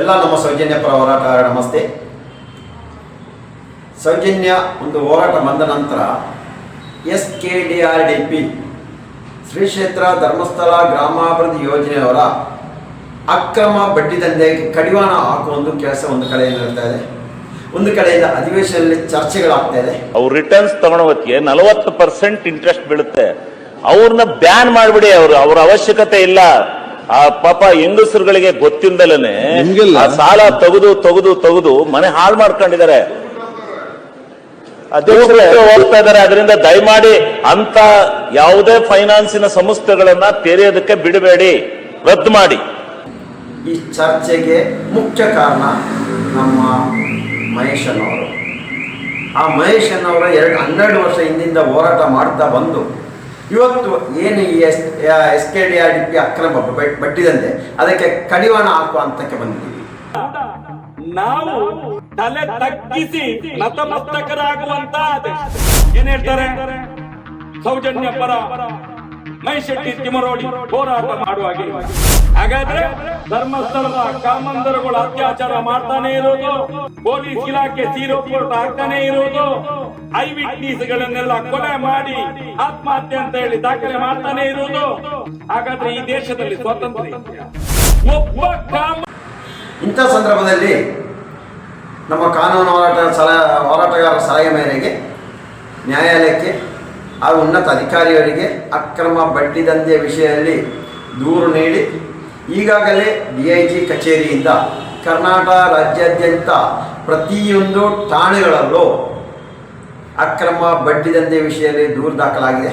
ಎಲ್ಲ ನಮ್ಮ ಸೌಜನ್ಯ ಪರ ಹೋರಾಟಗಾರ, ನಮಸ್ತೆ. ಸೌಜನ್ಯ ಒಂದು ಹೋರಾಟ ಬಂದ ನಂತರ S K D R D P Shri Kshetra Dharmasthala ಗ್ರಾಮಾಭಿವೃದ್ಧಿ ಯೋಜನೆಯವರ ಅಕ್ರಮ ಬಡ್ಡಿ ದಂಧೆ ಕಡಿವಾಣ ಹಾಕುವ ಒಂದು ಕೆಲಸ ಒಂದು ಕಡೆ ನಡೀತಾ ಇದೆ. ಒಂದು ಕಡೆಯಿಂದ ಅಧಿವೇಶನದಲ್ಲಿ ಚರ್ಚೆಗಳಾಗ್ತಾ ಇದೆ. ಅವ್ರು ರಿಟರ್ನ್ಸ್ ಹೊತ್ತಿಗೆ ನಲವತ್ತು ಪರ್ಸೆಂಟ್ ಇಂಟ್ರೆಸ್ಟ್ ಬೀಳುತ್ತೆ. ಅವ್ರನ್ನ ಬ್ಯಾನ್ ಮಾಡಿಬಿಡಿ ಅವರು, ಅವರ ಅವಶ್ಯಕತೆ ಇಲ್ಲ. ಆ ಪಾಪ ಹೆಂಗಸರುಗಳಿಗೆ ಗೊತ್ತಿಂದಲೇನೆ ಆ ಸಾಲ ತಗದು ತೆಗೆದು ತೆಗೆದು ಮನೆ ಹಾಳು ಮಾಡ್ಕೊಂಡಿದ್ದಾರೆ. ಅಧ್ಯಕ್ಷರೇ ಹೋಗ್ತಾ ಇದಾರೆ ಅದರಿಂದ ದಯಮಾಡಿ ಅಂತ ಯಾವುದೇ ಫೈನಾನ್ಸಿನ ಸಂಸ್ಥೆಗಳನ್ನ ತೆರೆಯೋದಕ್ಕೆ ಬಿಡಬೇಡಿ. ರದ್ದು ಮಾಡಿ. ಈ ಚರ್ಚೆಗೆ ಮುಖ್ಯ ಕಾರಣ ನಮ್ಮ ಮಹೇಶನವರು. ಆ ಮಹೇಶನವರ ಎರಡು ಹನ್ನೆರಡು ವರ್ಷ ಹಿಂದಿಂದ ಹೋರಾಟ ಮಾಡ್ತಾ ಬಂದು ಇವತ್ತು ಏನು ಈ S S K D R D P ಅಕ್ರಮ ಬಟ್ಟಿದಂತೆ, ಅದಕ್ಕೆ ಕಡಿವಾಣ ಹಾಕುವ ಹಂತಕ್ಕೆ ಬಂದಿದ್ದೀವಿ. ನಾವು ತಲೆ ತಗ್ಗಿಸಿ ನತಮಸ್ತಕರಾಗುವಂತ ಏನ್ ಹೇಳ್ತಾರೆ? ಸೌಜನ್ಯ ಪರ ಮೈಶೆಟ್ಟಿ ತಿಮರೋಡಿ ಹೋರಾಟ ಮಾಡುವಾಗೆ ಹಾಗಾದ್ರೆ ಧರ್ಮಸ್ಥಳದ ಕಾಮಂದರುಗಳು ಅತ್ಯಾಚಾರ ಮಾಡ್ತಾನೆ ಇರೋದು, ಪೊಲೀಸ್ ಇಲಾಖೆ ಸೀರೋ ಕೋರ್ಟ್ ಆಗ್ತಾನೆ ಇರೋದು ಐ ಗಳನ್ನೆಲ್ಲ ಕೊಲೆ ಮಾಡಿ ಆತ್ಮಹತ್ಯೆ ಅಂತ ಹೇಳಿ ದಾಖಲೆ ಮಾಡ್ತಾನೆ ಇರೋದು ಹಾಗಾದ್ರೆ ಈ ದೇಶದಲ್ಲಿ ಸ್ವಾತಂತ್ರ್ಯ? ಒಬ್ಬ ಕಾಮ ಇಂಥ ಸಂದರ್ಭದಲ್ಲಿ ನಮ್ಮ ಕಾನೂನು ಹೋರಾಟ ಸಲಹೆ ಹೋರಾಟಗಾರರ ಸಲಹೆ ಮೇರೆಗೆ ನ್ಯಾಯಾಲಯಕ್ಕೆ ಹಾಗೂ ಉನ್ನತ ಅಧಿಕಾರಿಯವರಿಗೆ ಅಕ್ರಮ ಬಡ್ಡಿ ದಂಧೆ ವಿಷಯದಲ್ಲಿ ದೂರು ನೀಡಿ ಈಗಾಗಲೇ ಡಿ ಐ ಜಿ ಕಚೇರಿಯಿಂದ ಕರ್ನಾಟಕ ರಾಜ್ಯಾದ್ಯಂತ ಪ್ರತಿಯೊಂದು ಠಾಣೆಗಳಲ್ಲೂ ಅಕ್ರಮ ಬಡ್ಡಿ ದಂಧೆ ವಿಷಯದಲ್ಲಿ ದೂರು ದಾಖಲಾಗಿದೆ.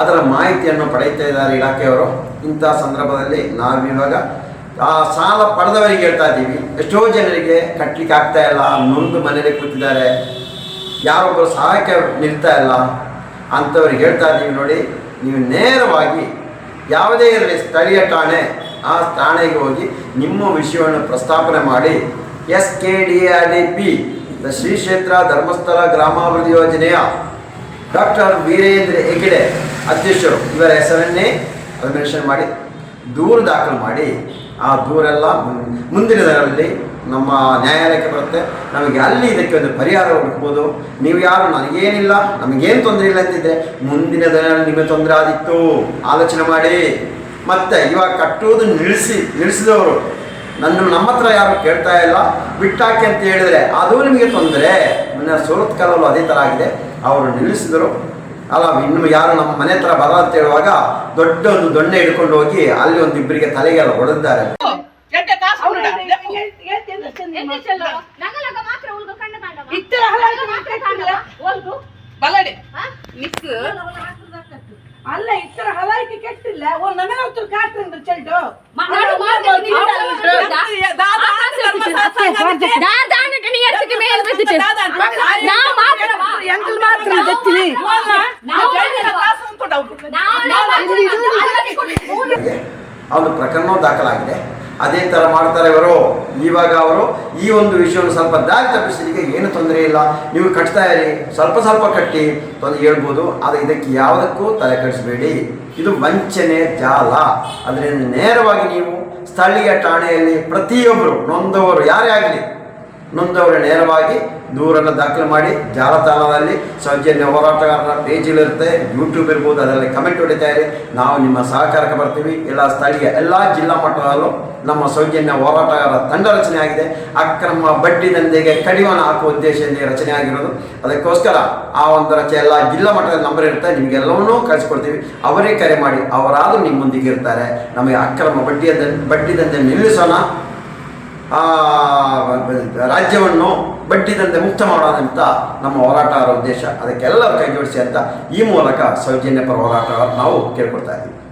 ಅದರ ಮಾಹಿತಿಯನ್ನು ಪಡೆಯುತ್ತಾ ಇದ್ದಾರೆ ಇಲಾಖೆಯವರು. ಇಂಥ ಸಂದರ್ಭದಲ್ಲಿ ನಾವಿವಾಗ ಆ ಸಾಲ ಪಡೆದವರಿಗೆ ಹೇಳ್ತಾ ಇದ್ದೀವಿ. ಎಷ್ಟೋ ಜನರಿಗೆ ಕಟ್ಟಲಿಕ್ಕೆ ಆಗ್ತಾ ಇಲ್ಲ. ನೊಂದು ಮನೇಲಿ ಕೂತಿದ್ದಾರೆ. ಯಾರೊಬ್ಬರು ಸಹಾಯಕ್ಕೆ ನಿಲ್ತಾ ಇಲ್ಲ. ಅಂಥವ್ರಿಗೆ ಹೇಳ್ತಾ ಇದ್ದೀವಿ ನೋಡಿ, ನೀವು ನೇರವಾಗಿ ಯಾವುದೇ ಇರಲಿ, ಸ್ಥಳೀಯ ಠಾಣೆ, ಆ ಠಾಣೆಗೆ ಹೋಗಿ ನಿಮ್ಮ ವಿಷಯವನ್ನು ಪ್ರಸ್ತಾಪನೆ ಮಾಡಿ. S K D R D P, the Shri Kshetra Dharmasthala Gramabhivruddhi ಯೋಜನೆಯ ಡಾಕ್ಟರ್ ವೀರೇಂದ್ರ ಹೆಗಡೆ ಅಧ್ಯಕ್ಷರು. ಇವರ ಹೆಸರನ್ನೇ ಮೆನ್ಷನ್ ಮಾಡಿ, ದೂರು ದಾಖಲು ಮಾಡಿ. ಆ ದೂರೆಲ್ಲ ಮುಂದಿನ ದಿನಗಳಲ್ಲಿ ನಮ್ಮ ನ್ಯಾಯಾಲಯಕ್ಕೆ ಬರುತ್ತೆ. ನಮಗೆ ಅಲ್ಲಿ ಇದಕ್ಕೆ ಒಂದು ಪರಿಹಾರ ಹುಡುಕ್ಬೋದು. ನೀವು ಯಾರು? ನನಗೇನಿಲ್ಲ. ನಮಗೇನು ತೊಂದರೆ ಇಲ್ಲ ಅಂತಿದ್ರೆ ಮುಂದಿನ ದಿನ ನಿಮಗೆ ತೊಂದರೆ ಆದಿತ್ತು. ಆಲೋಚನೆ ಮಾಡಿ. ಮತ್ತೆ ಇವಾಗ ಕಟ್ಟುವುದು ನಿಲ್ಲಿಸಿ, ನಿಲ್ಲಿಸಿದವರು. ನನ್ನ, ನಮ್ಮ ಹತ್ರ ಯಾರು ಕೇಳ್ತಾ ಇಲ್ಲ. ಬಿಟ್ಟಾಕಿ ಅಂತ ಹೇಳಿದ್ರೆ ಅದು ನಿಮಗೆ ತೊಂದರೆ. ಮೊನ್ನೆ ಸೂರತ್ ಕಾಲಲ್ಲೂ ಅದೇ ಥರ ಆಗಿದೆ. ಅವರು ನಿಲ್ಲಿಸಿದರು. ಅಲ್ಲ, ಇನ್ನು ಯಾರು ನಮ್ಮ ಮನೆ ಹತ್ರ ಬರ ಅಂತ ಹೇಳುವಾಗ ದೊಡ್ಡ ಒಂದು ದೊಣ್ಣೆ ಹಿಡ್ಕೊಂಡು ಹೋಗಿ ಅಲ್ಲಿ ಒಂದು ಇಬ್ಬರಿಗೆ ತಲೆಗೆಲ್ಲ ಹೊಡೆದಿದ್ದಾರೆ. ಎಡ್ಡೆ ಕಾಸು ಕೊಡ. ನಗಲಗ ಮಾತ್ರ ಉಳ್ದು ಕಣ್ಣ ಕಾಣವ. ಇತ್ತರ ಹಲಾಗಿ ನಗಲ ಮಾತ್ರ ಮಾತಾಡ್ತಿಲ್ಲ. ಕಾಣವ. ಉಳ್ದು. ಬಲ್ಲಡೆ ಹ? ಮಿಸ್ ಅಲ್ಲ ಇತರ ಹಲಾಯಿಕೆ ಕೆಟ್ಟಿಲ್ಲ ಓ ನನಗೆ ಅವತ್ತು ಕಾಟ್ರಿಂದ ಚೆಲ್ಡು ಮಾಡು, ಮಾಡು, ನೀನು ದಾ ದಾನಕ್ಕೆ ನೀ ಎಡ್ಸಕ್ಕೆ ಮೇಲ್ ಬಿದ್ದಿತ್ತು. ನಾ ಮಾತ್ರವ. ಎಂಕಲ್ ಮಾತ್ರ ಗೊತ್ತಿನಿ ನಾವು ನಾವು ನಾವು ಅಲ್ಲಕ್ಕೆ ಕೊಡಿ. ಆ ಒಂದು ಪ್ರಕರಣವೂ ದಾಖಲಾಗಿದೆ ಅದೇ ಥರ ಮಾಡ್ತಾರೆ ಇವರು. ಇವಾಗ ಅವರು ಈ ಒಂದು ವಿಷಯವನ್ನು ಸ್ವಲ್ಪ ದಾರಿ ತಪ್ಪಿಸಲಿಕ್ಕೆ ಏನು ತೊಂದರೆ ಇಲ್ಲ. ನೀವು ಕಟ್ತಾ ಇರಿ. ಸ್ವಲ್ಪ ಸ್ವಲ್ಪ ಕಟ್ಟಿ ತೊಂದರೆ ಹೇಳ್ಬೋದು. ಆದರೆ ಇದಕ್ಕೆ ಯಾವುದಕ್ಕೂ ತಲೆ ಕಡಿಸಬೇಡಿ. ಇದು ವಂಚನೆ ಜಾಲ. ಅದರಿಂದ ನೇರವಾಗಿ ನೀವು ಸ್ಥಳೀಯ ಠಾಣೆಯಲ್ಲಿ ಪ್ರತಿಯೊಬ್ಬರು ನೊಂದವರು, ಯಾರೇ ಆಗಲಿ ನೊಂದವರು ನೇರವಾಗಿ ದೂರನ್ನು ದಾಖಲು ಮಾಡಿ ಜಾಲತಾಣದಲ್ಲಿ ಸೌಜನ್ಯ ಹೋರಾಟಗಾರರ ಪೇಜಿಲಿರುತ್ತೆ ಯೂಟ್ಯೂಬ್ ಇರ್ಬೋದು, ಅದರಲ್ಲಿ ಕಮೆಂಟ್ ಹೊಡಿತಾ ಇದೆ ನಾವು ನಿಮ್ಮ ಸಹಕಾರಕ್ಕೆ ಬರ್ತೀವಿ. ಎಲ್ಲ ಸ್ಥಳೀಯ, ಎಲ್ಲ ಜಿಲ್ಲಾ ಮಟ್ಟದಲ್ಲೂ ನಮ್ಮ ಸೌಜನ್ಯ ಹೋರಾಟಗಾರರ ತಂಡ ರಚನೆ ಆಗಿದೆ. ಅಕ್ರಮ ಬಡ್ಡಿ ದಂಧೆಗೆ ಕಡಿವಾಣ ಹಾಕುವ ಉದ್ದೇಶದಿಂದ ರಚನೆ ಆಗಿರೋದು. ಅದಕ್ಕೋಸ್ಕರ ಆ ಒಂದು ರಚನೆ ಎಲ್ಲ ಜಿಲ್ಲಾ ಮಟ್ಟದ ನಂಬರ್ ಇರುತ್ತೆ. ನಿಮಗೆಲ್ಲವನ್ನೂ ಕಳಿಸ್ಕೊಡ್ತೀವಿ. ಅವರೇ ಕರೆ ಮಾಡಿ ಅವರಾದರೂ ನಿಮ್ಮೊಂದಿಗೆ ಇರ್ತಾರೆ. ನಮಗೆ ಅಕ್ರಮ ಬಡ್ಡಿಯ ಬಡ್ಡಿ ದಂಧೆ ನಿಲ್ಲಿಸೋಣ. ರಾಜ್ಯವನ್ನು ಬಡ್ಡಿದಂತೆ ಮುಕ್ತ ಮಾಡೋದಂತ ನಮ್ಮ ಹೋರಾಟಗಾರ ಉದ್ದೇಶ. ಅದಕ್ಕೆಲ್ಲರೂ ಕೈಜೋಡಿಸಿ ಅಂತ ಈ ಮೂಲಕ ಸೌಜನ್ಯ ಪರ ಹೋರಾಟಗಾರ ನಾವು ಕೇಳ್ಕೊಡ್ತಾ ಇದ್ದೀವಿ.